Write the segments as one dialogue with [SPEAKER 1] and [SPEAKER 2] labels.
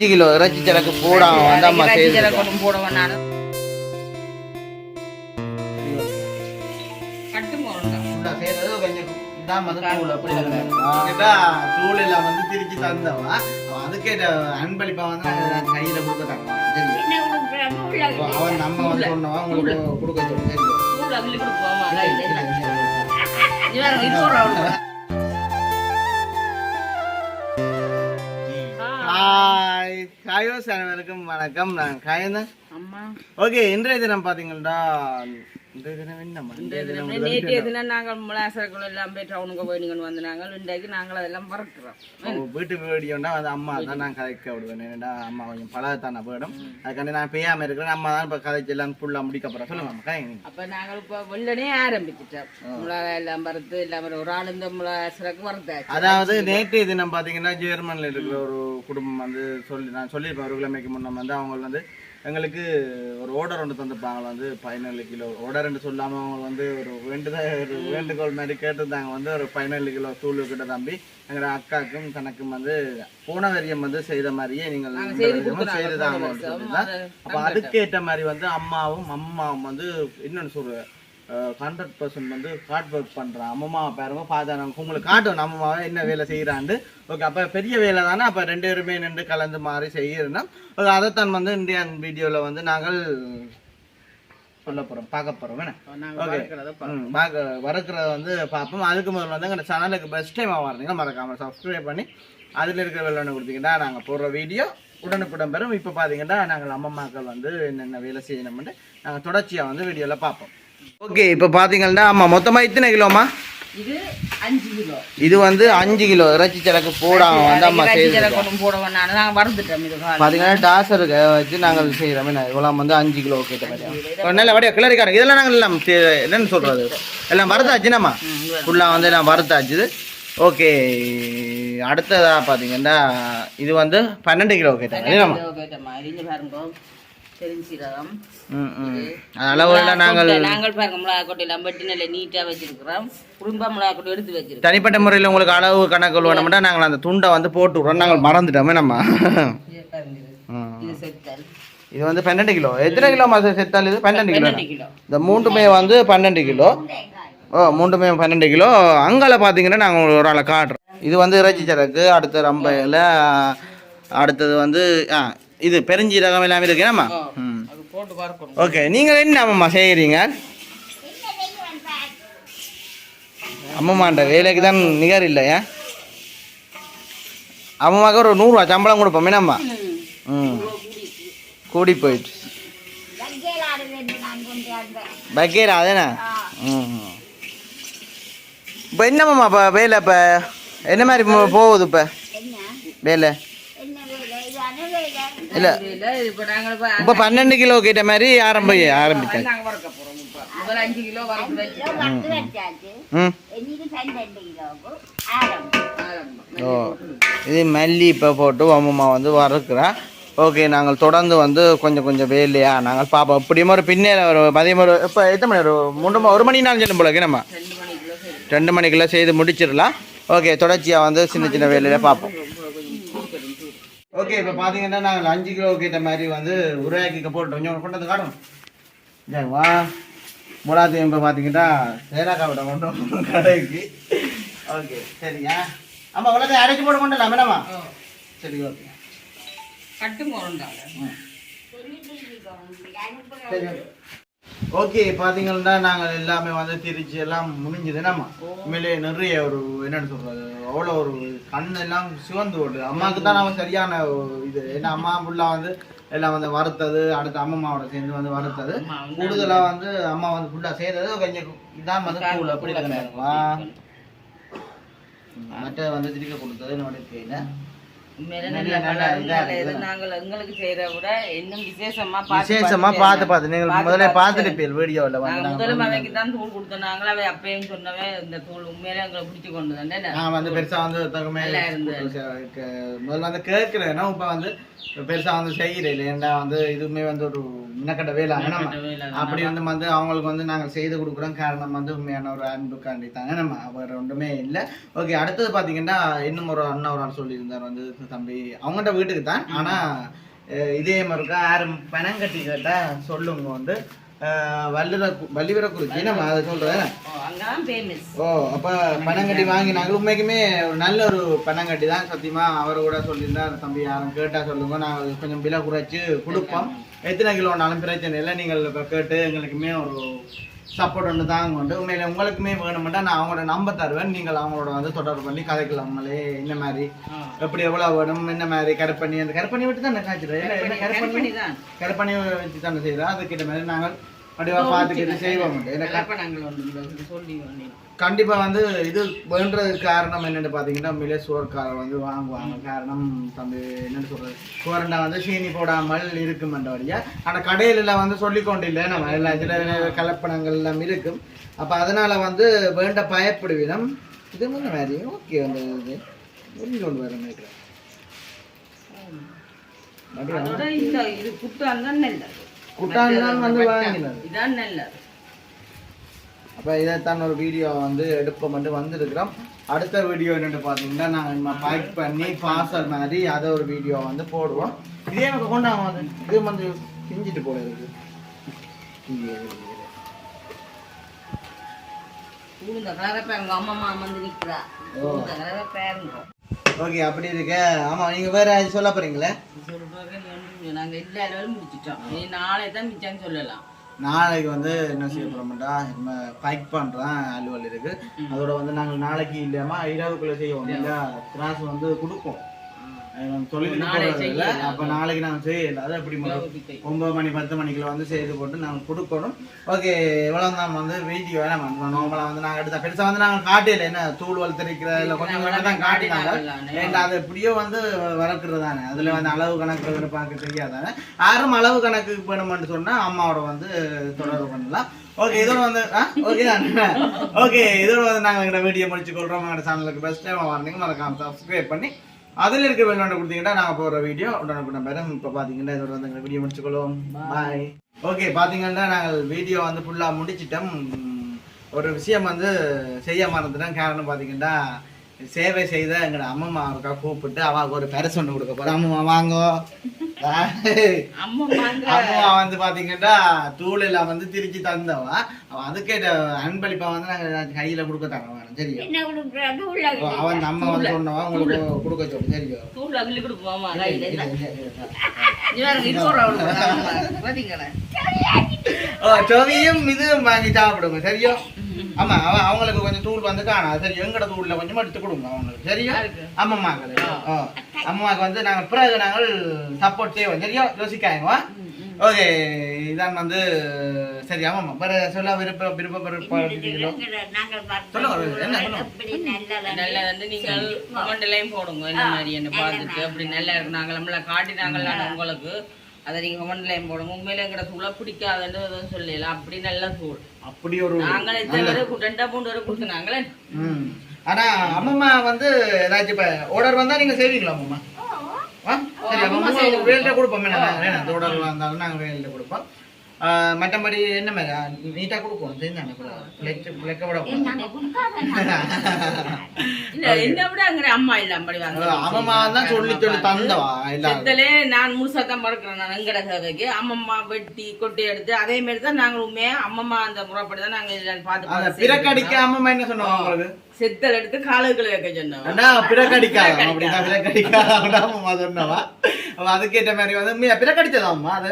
[SPEAKER 1] அஞ்சு கிலோ இறைச்சி சரக்கு போடாம வந்து அம்மா செய்து
[SPEAKER 2] கொண்டு போடுவேன் நான்.
[SPEAKER 1] இதான் வந்து திரிச்சு தந்தவா அதுக்கேட்ட அன்பளிப்பா வந்து கையில கொடுக்க தரலாம். அவன் நம்ம வந்து சொன்னவன் உங்களுக்கு கொடுக்க சொல்லு ஹாயோஸ் அனைவருக்கும் வணக்கம் நான் காயந்தன்
[SPEAKER 2] அம்மா
[SPEAKER 1] ஓகே இன்றைய தினம் பாத்தீங்கன்னா இன்றைய தினம்
[SPEAKER 2] இன்றைய தினம் நேற்றைய தினம் நாங்கள் முலாசரக்குள்ள எல்லாம் போய் டவுனுக்கு போய் நீங்கள் வந்து நாங்கள் இன்றைக்கு நாங்கள் அதெல்லாம் மறக்கிறோம்.
[SPEAKER 1] ஓ, வீட்டு வீடியோண்டா வந்து அம்மா தான் நான் கதைக்க விடுவேன். ஏன்னா அம்மா கொஞ்சம் பழகத்தான போயிடும். அதுக்காண்டி நான் பெய்யாம இருக்கிறேன்? அம்மா தான் இப்போ கதைச்சு எல்லாம் ஃபுல்லாக முடிக்க போகிறேன் சொல்லுங்க அம்மா கதை
[SPEAKER 2] அப்போ நாங்கள் இப்போ வெள்ளனே ஆரம்பிச்சிட்டோம். முளை எல்லாம் வறுத்து எல்லாம் ஒரு ஆள் இந்த முலாசரக்கு வறுத்தாச்சு.
[SPEAKER 1] அதாவது நேற்றைய தினம் பார்த்தீங்கன்னா ஜெர்மனில் இருக்கிற ஒரு குடும்பம் வந்து சொல்லி நான் சொல்லியிருப்பேன் ஒரு கிழமைக்கு முன்ன வந்து அவங்க வந்து எங்களுக்கு ஒரு ஓர்டர் ஒன்று தந்துருப்பாங்க வந்து பதினேழு கிலோ. ஓர்டர்ன்னு சொல்லாமல் அவங்க வந்து ஒரு வேண்டுதல் ஒரு வேண்டுகோள் மாதிரி கேட்டிருந்தாங்க வந்து ஒரு பதினேழு கிலோ தூள் கிட்ட தம்பி. எங்களோட அக்காக்கும் தனக்கும் வந்து போன வரியம் வந்து செய்த மாதிரியே நீங்கள்
[SPEAKER 2] செய்து. அது
[SPEAKER 1] அப்போ அதுக்கேற்ற மாதிரி வந்து அம்மாவும் அம்மாவும் வந்து இன்னொன்று சொல்ற ஹண்ட்ரட் பர்சன்ட் வந்து ஹார்ட் ஒர்க் பண்ணுறான் அம்மா பாருங்க பார்த்தா நாங்கள் உங்களுக்கு காட்டும் நம்ம அம்மாவை என்ன வேலை செய்கிறாண்டு ஓகே அப்போ பெரிய வேலை தானே. அப்போ ரெண்டு பேருமே நின்று கலந்து மாறி செய்யறோம் ஓகே அதைத்தான் வந்து இந்தியன் வீடியோவில் வந்து நாங்கள் சொல்ல போகிறோம் பார்க்க போகிறோம் ஓகே பார்க்க வறுக்கிறத வந்து பார்ப்போம். அதுக்கு முதல்ல வந்து எங்கள் சேனலுக்கு பெஸ்ட் டைமாக வரீங்கன்னா மறக்காமல் சப்ஸ்கிரைப் பண்ணி அதில் இருக்கிற வெள்ளனை கொடுத்தீங்கன்னா நாங்கள் போடுற வீடியோ உடனுக்குடன் பெறும் இப்போ பார்த்தீங்கன்னா நாங்கள் அம்மம்மாக்கள் வந்து என்னென்ன வேலை செய்யணும்னு நாங்கள் தொடர்ச்சியாக வந்து வீடியோவில் பார்ப்போம். ஓகே இப்போ பார்த்தீங்கன்னா ஆமாம் மொத்தமாக இத்தனை கிலோமா
[SPEAKER 2] இது அஞ்சு கிலோ.
[SPEAKER 1] இது வந்து அஞ்சு கிலோ இறைச்சி சரக்கு போடாம வந்து அம்மா
[SPEAKER 2] போடுவேன் நான் நாங்கள் வறுத்துட்டோம் இது காலை.
[SPEAKER 1] பார்த்தீங்கன்னா டாசருக்கு வச்சு நாங்கள் செய்கிறோம் என்ன இவ்வளோ வந்து அஞ்சு கிலோ கேட்ட மாதிரி. நல்ல வடியா கிளறிக்காரங்க இதெல்லாம் நாங்கள் எல்லாம் என்னன்னு சொல்கிறது எல்லாம் வறுத்தாச்சு நம்ம ஃபுல்லாக வந்து எல்லாம் வறுத்தாச்சு ஓகே அடுத்ததா பார்த்தீங்கன்னா இது வந்து பன்னெண்டு கிலோ கேட்டாங்க. என்னம்மா
[SPEAKER 2] கிலோ கேட்ட மாதிரி இங்க பாருங்க தெரிஞ்சிடலாம்
[SPEAKER 1] ம் ம் அளவுல நாங்கள்
[SPEAKER 2] நாங்கள் பாருங்க மிளகா கொட்டையெல்லாம் வெட்டி நல்ல நீட்டாக வச்சிருக்கிறோம். குடும்ப மிளகா கொட்டை எடுத்து வச்சிருக்கோம்
[SPEAKER 1] தனிப்பட்ட முறையில் உங்களுக்கு அளவு கணக்கு வேணும்னா நாங்கள் அந்த துண்டை வந்து போட்டு விட்றோம். நாங்கள் மறந்துட்டோமே நம்ம.
[SPEAKER 2] இது
[SPEAKER 1] வந்து பன்னெண்டு கிலோ. எத்தனை கிலோ மாதம் செத்தால் இது? பன்னெண்டு கிலோ.
[SPEAKER 2] பன்னெண்டு கிலோ.
[SPEAKER 1] இந்த மூன்றுமே வந்து பன்னெண்டு கிலோ. ஓ மூன்றுமே பன்னெண்டு கிலோ. அங்கால பார்த்தீங்கன்னா நாங்கள் ஒரு ஆளை காட்டுறோம். இது வந்து இறைச்சி சரக்கு அடுத்த ரம்பையில் அடுத்தது வந்து ஆ இது பெருஞ்சீரகம் எல்லாமே இருக்கேனாம்மா ஓகே நீங்கள் என்ன அம்மம்மா செய்கிறீங்க அம்மம்மாண்ட வேலைக்கு தான் நிகர் இல்லையா அம்மாவுக்கு ஒரு நூறுரூவா சம்பளம் கொடுப்போம் என்னம்மா? ம். கூடி போயிட்டு பக்கீரா அதேண்ணா ம் இப்போ என்னம்மா இப்போ வேலை இப்போ? என்ன மாதிரி போகுது இப்போ? வேலை? இல்லை.
[SPEAKER 2] இல்ல. இப்போ
[SPEAKER 1] பன்னெண்டு கிலோ கிட்ட மாதிரி ஆரம்பி
[SPEAKER 2] ஆரம்பம்.
[SPEAKER 1] ஓ இது மல்லி இப்போ போட்டு அம்மம்மா வந்து வறுக்கிறா. ஓகே நாங்கள் தொடர்ந்து வந்து கொஞ்சம் கொஞ்சம் வேலையா? நாங்கள் பார்ப்போம் இப்படியும் ஒரு பின்னே ஒரு மதியம் ஒரு இப்போ எத்தனை மணி ஒரு மூன்று மணி- ஒரு மணி நாலு சொல்லும் போல நம்ம.
[SPEAKER 2] ரெண்டு
[SPEAKER 1] மணிக்குள்ள செய்து. முடிச்சிடலாம். ஓகே தொடர்ச்சியாக வந்து சின்ன சின்ன வேலையில பார்ப்போம் ஓகே இப்போ பார்த்தீங்கன்னா நாங்கள் அஞ்சு கிலோ கிட்ட மாதிரி வந்து உருவாக்கிக்க போட்டோம் கொஞ்சம் கொண்டு வந்து காட்டணும். சரி வா. மூலாத்தையும் இப்போ பார்த்தீங்கன்னா சேராக்கா விட கொண்டு கடைக்கு. ஓகே சரியா ஆமாம் உலகத்தை அடைச்சி போட கொண்டலாம் மேடமா சரி ஓகே.
[SPEAKER 2] கட்டு முரண்டாங்க
[SPEAKER 1] சரி ஓகே. பார்த்தீங்கன்னா நாங்கள் எல்லாமே வந்து திருச்சி எல்லாம் முடிஞ்சது. நம்ம உண்மையிலே நிறைய ஒரு என்னன்னு சொல்றது அவ்வளோ ஒரு கண் எல்லாம் சிவந்து ஓடுது. அம்மாவுக்கு தான் நம்ம சரியான இது. ஏன்னா அம்மா ஃபுல்லாக வந்து எல்லாம் வந்து வறுத்தது அடுத்து அம்மம்மாவோட சேர்ந்து வந்து வறுத்தது. கூடுதலாக வந்து அம்மா. வந்து ஃபுல்லாக செய்தது கொஞ்சம் இதான் வந்து கூழ் அப்படி மற்ற வந்து திருக்க கொடுத்தது என்னோட கையில்
[SPEAKER 2] நாங்கள் விசேஷமா பார்த்து பார்த்து
[SPEAKER 1] நீங்கள் முதல்ல
[SPEAKER 2] பார்த்து
[SPEAKER 1] பார்த்துருப்பீங்க வீடியோவில்
[SPEAKER 2] முதல்ல
[SPEAKER 1] நாங்கள்
[SPEAKER 2] அவைக்கு தான் தூள் கொடுத்தோம். நாங்களும் அவை அப்பயும் சொன்னவே இந்த தூள் உண்மையிலே எங்களை பிடிச்சி கொண்டு தானே
[SPEAKER 1] நான் வந்து பெருசா வந்து. முதல்ல வந்து கேட்கிறேன். இப்ப வந்து பெருசா வந்து செய்கிறேன் ஏன்டா வந்து இதுவுமே வந்து ஒரு மினக்கட்ட வேலை. அப்படி வந்து வந்து அவங்களுக்கு வந்து நாங்க செய்து கொடுக்குறோம். காரணம் வந்து உண்மையான ஒரு அன்புக்காண்டி தாங்க நம்ம அவர் ஒன்றுமே இல்லை. ஓகே அடுத்தது பாத்தீங்கன்னா இன்னும் ஒரு அண்ணா ஒரு ஆள் சொல்லியிருந்தார். வந்து தம்பி. அவங்கள்ட்ட வீட்டுக்கு தான் ஆனா அஹ், இதே மாதிரி யாரும் பணம் கட்டி சொல்லுங்க வந்து. வல்லுற வள்ளிவரக்குறிச்சி நம்ம அதை சொல்றேன்
[SPEAKER 2] ஓ,
[SPEAKER 1] அப்ப பணம் கட்டி வாங்கினாங்க உண்மைக்குமே ஒரு நல்ல ஒரு பணம் கட்டி தான் சத்தியமா. அவர் கூட சொல்லியிருந்தா தம்பி யாரும் கேட்டா சொல்லுங்க. நான் கொஞ்சம் விலை குறைச்சு கொடுப்போம். எத்தனை கிலோனாலும் பிரச்சனை இல்லை. நீங்கள் இப்ப கேட்டு எங்களுக்குமே ஒரு சப்போர்ட் ஒன்று தாங்க உண்டு. உண்மையில உங்களுக்குமே வேணுமெண்டா நான் அவங்களோட நம்பர் தருவேன். நீங்கள் அவங்களோட வந்து தொடர்பு பண்ணி கதைக்கலாம் என்ன மாதிரி? எப்படி எவ்வளோ வேணும் என்ன மாதிரி கருப்பண்ணி அந்த கருப்பண்ணி விட்டு தான் காய்ச்சிடுறேன் கருப்பண்ணி
[SPEAKER 2] தான்
[SPEAKER 1] கருப்பண்ணி வச்சு தானே செய்கிறோம் அதுக்கிட்ட மாதிரி நாங்கள் வடிவா பார்த்துக்கிட்டு செய்வோம் ஏன்னா
[SPEAKER 2] கலப்படங்கள் ஒன்று சொல்லி வந்தேன்.
[SPEAKER 1] கண்டிப்பா வந்து இது வேண்டதுக்கு காரணம் என்னன்னு பாத்தீங்கன்னா உண்மையிலே சுவர்காரர் வந்து வாங்குவாங்க. காரணம் தம்பி என்னன்னு சொல்றது? சுவரண்டா வந்து சீனி போடாமல் இருக்குமென்றபடியா ஆனா கடையில எல்லாம் வந்து சொல்லி கொண்டு இல்லை. நம்ம எல்லா இதுல கலப்படங்கள் எல்லாம் இருக்கும். அப்ப அதனால வந்து வேண்ட பயப்படுவினம் இது வந்து மாதிரி ஓகே அந்த இது. புரிஞ்சு கொண்டு வர நினைக்கிறேன். அப்படியா?
[SPEAKER 2] இது குட்டான் தான் நல்லது
[SPEAKER 1] குட்டான் வந்து வாங்கினது.
[SPEAKER 2] இதான் நல்லது.
[SPEAKER 1] அப்போ இதைத்தான் ஒரு வீடியோ வந்து எடுப்போம் மட்டும் வந்திருக்கிறோம். அடுத்த வீடியோ என்னென்னு பார்த்தீங்கன்னா நாங்கள் பேக் பண்ணி பார்சல் மாதிரி அதை ஒரு வீடியோ வந்து போடுவோம். இதே எனக்கு கொண்டாங்க இது வந்து செஞ்சுட்டு போல இருக்கு. ஓகே அப்படி இருக்க. ஆமாம் நீங்கள் வேறு சொல்ல போகிறீங்களே
[SPEAKER 2] சொல்றாங்க நீ நாங்க எல்லா லெவலும் முடிச்சிட்டோம். நீ நாளை தான் மிச்சம் சொல்லலாம்.
[SPEAKER 1] நாளைக்கு வந்து என்ன செய்ய போகிறோம்டா நம்ம பேக் பண்ணுறோம் அலுவல் இருக்கு. அதோட வந்து நாங்கள் நாளைக்கு இல்லாமல் இரவுக்குள்ளே செய்வோம். திராசு வந்து கொடுப்போம். தொழில். அப்போ நாளைக்கு நாங்கள் செய்யல அது எப்படி ஒன்பது மணி பத்து மணிக்குள்ள வந்து செய்து போட்டு நாங்கள் கொடுக்கணும். ஓகே இவ்வளோ தான் வந்து வீடியோ. நம்ம நார்மலாக வந்து நாங்கள் எடுத்த பெருசாக வந்து நாங்கள் காட்டியில் என்ன தூள் வளர்த்துருக்கிற இல்லை கொஞ்சம் கொஞ்சம் தான் காட்டினாங்க ஏன்டா அது எப்படியோ வந்து வளர்க்குறது தானே. அதில் வந்து அளவு கணக்கு பார்க்க தெரியாதானே யாரும் அளவு கணக்கு வேணுமென்னு சொன்னால் அம்மாவோட வந்து தொடர்பு பண்ணலாம். ஓகே இதோட வந்து ஓகே தான். ஓகே இதோட வந்து நாங்கள் எங்களோட வீடியோ முடிச்சு கொள்கிறோம் எங்களோட சேனலுக்கு பெஸ்ட் டைம் வரணுங்க மறக்காம சப்ஸ்கிரைப் பண்ணி அதில் இருக்க வெள்ளோட கொடுத்தீங்கன்னா நாங்கள் போகிற வீடியோ உடனுக்குடன் பெறும் இப்போ பார்த்தீங்கன்னா இதோட வந்து எங்கள் வீடியோ முடிச்சுக்கொள்வோம். பாய் ஓகே பார்த்தீங்கன்னா நாங்கள் வீடியோ வந்து ஃபுல்லாக முடிச்சிட்டோம். ஒரு விஷயம் வந்து செய்ய மறந்துட்டோம் காரணம் பார்த்தீங்கன்னா சேவை செய்த எங்களோட அம்மம்மா அவருக்கா கூப்பிட்டு அவாவுக்கு ஒரு பரிசு ஒன்று கொடுக்க போகிறோம் அம்மம்மா வாங்கோ.
[SPEAKER 2] அம்மா
[SPEAKER 1] வந்து பாத்தீங்கன்னா தூள் எல்லாம் வந்து திருச்சி தந்தவா. அவன் அதுக்கேட்ட அன்பளிப்பா வந்து நாங்க கையில கொடுக்க தர ஓ, அவன் நம்ம வந்து சொன்னவா உங்களுக்கு கொடுக்க சொல்லு. சரியா
[SPEAKER 2] தூள் அகிலி கொடுப்போமா. கையில இது. ஒரு பாத்தீங்களா?
[SPEAKER 1] ஓ சொவியும் இதுவும் வாங்கி சாப்பிடுங்க சரியா? ஆமா அவன் அவங்களுக்கு கொஞ்சம் தூள் வந்து காணா. சரி எங்கட தூள்ல கொஞ்சம் எடுத்து கொடுங்க அவங்களுக்கு. சரியா?
[SPEAKER 2] யாருக்கு?
[SPEAKER 1] அம்மம்மாக்கு ஓ அம்மாவுக்கு வந்து நாங்க பிறகு நாங்கள் சப்போர்ட் செய்வோம். சரியா? யோசிக்காங்க ஓகே இதான் வந்து சரி ஆமாம்மா வேற சொல்ல விருப்ப விருப்ப விருப்பம் சொல்லுங்க என்ன சொல்லுங்க.
[SPEAKER 2] நல்லா வந்து நீங்கள் கமெண்ட்லையும் போடுங்க என்ன மாதிரி என்ன பார்த்துட்டு அப்படி நல்லா இருக்கு நாங்கள் நம்மள காட்டினாங்கல்ல உங்களுக்கு. அதை நீங்க கமெண்ட்லையும் போடுங்க. உண்மையில எங்கட தூளை பிடிக்காதுன்னு எதுவும் சொல்லல. அப்படி நல்ல தூள்
[SPEAKER 1] அப்படி ஒரு
[SPEAKER 2] நாங்களே தவிர ரெண்டா மூணு வரை கொடுத்துனாங்களே
[SPEAKER 1] ம். ஆனா அம்மம்மா வந்து ஏதாச்சும் இப்ப ஆர்டர் வந்தா நீங்க செய்வீங்களா அம்மம்மா? சரி அம்மம்மா வேலையில கொடுப்போம். என்ன வேணாம். ஆர்டர் வந்தாலும் நாங்க வேலையில கொடுப்போம். மற்றபடி என்ன மாதிரி? நீட்டா கொடுப்போம் தெரிஞ்சாங்க
[SPEAKER 2] என்ன விட அங்க அம்மா இல்ல அப்படி
[SPEAKER 1] அம்மம்மா தான் சொல்லி சொல்லி தந்தவா?
[SPEAKER 2] நான் முழுசா தான் மறக்கிறேன் நான் எங்கட கதைக்கு. அம்மம்மா வெட்டி கொட்டி எடுத்து அதே மாதிரி தான் நாங்கள் உண்மையா அம்மம்மா அந்த முறைப்படி தான் நாங்க பார்த்து
[SPEAKER 1] பிறக்கடிக்க அம்மம்மா என்ன சொன்னாங்க உங்களுக்கு?
[SPEAKER 2] செத்தல் எடுத்து காலுக்குள்ள வைக்க சொன்னோம்.
[SPEAKER 1] அண்ணா பிறக்கடிக்காத அப்படின்னா பிறக்கடிக்காத அம்மா சொன்னவா? அதுக்கேற்ற மாதிரி வந்து உண்மையா பிறக்கடிச்சதா அம்மா அது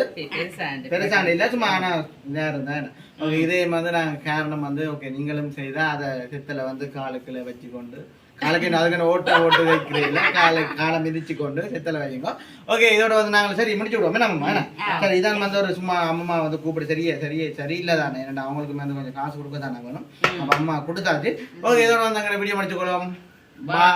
[SPEAKER 1] பெருசாண்டு இல்லை சும்மா ஆனா நேரம் தான் ஓகே இதே வந்து நாங்கள் காரணம் வந்து ஓகே நீங்களும் செய்தா அதை சித்தலை வந்து காலுக்குள்ள வச்சு கொண்டு காலுக்கு அதுக்கு ஓட்ட ஓட்டு வைக்கிறீங்களா காலை காலை மிதிச்சு கொண்டு சித்தலை வைங்க ஓகே இதோட வந்து நாங்கள் சரி முடிச்சு விடுவோம் நம்ம சரி இதான் வந்து ஒரு சும்மா அம்மா வந்து கூப்பிடு சரியே சரியே சரியில்லை தானே ஏன்னா அவங்களுக்கு வந்து கொஞ்சம் காசு கொடுக்க தானே வேணும் அப்போ அம்மா கொடுத்தாச்சு ஓகே இதோட வந்து எங்களை வீடியோ முடிச்சுக்கொள்வோம் பா